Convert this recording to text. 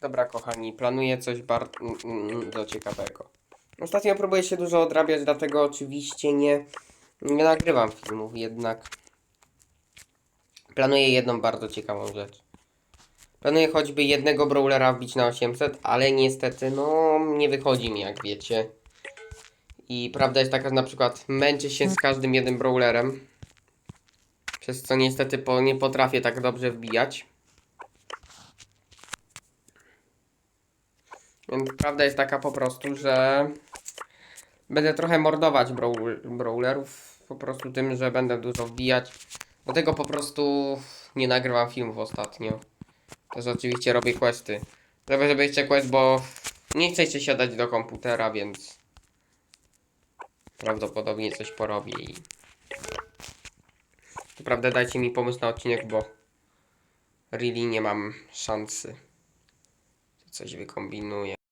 Dobra, kochani, planuję coś bardzo ciekawego. Ostatnio próbuję się dużo odrabiać, dlatego oczywiście nie, nie nagrywam filmów, jednak planuję jedną bardzo ciekawą rzecz. Planuję choćby jednego brawlera wbić na 800, ale niestety, no, nie wychodzi mi, jak wiecie. I prawda jest taka, że na przykład męczę się z każdym jednym brawlerem, przez co niestety po, nie potrafię tak dobrze wbijać. Więc prawda jest taka po prostu, że będę trochę mordować brawl, brawlerów po prostu tym, że będę dużo wbijać. Dlatego po prostu nie nagrywam filmów ostatnio. Też oczywiście robię questy. Żeby żeby jeszcze quest, bo nie chcecie siadać do komputera, więc prawdopodobnie coś porobię i prawda dajcie mi pomysł na odcinek, bo really nie mam szansy. Coś wykombinuję.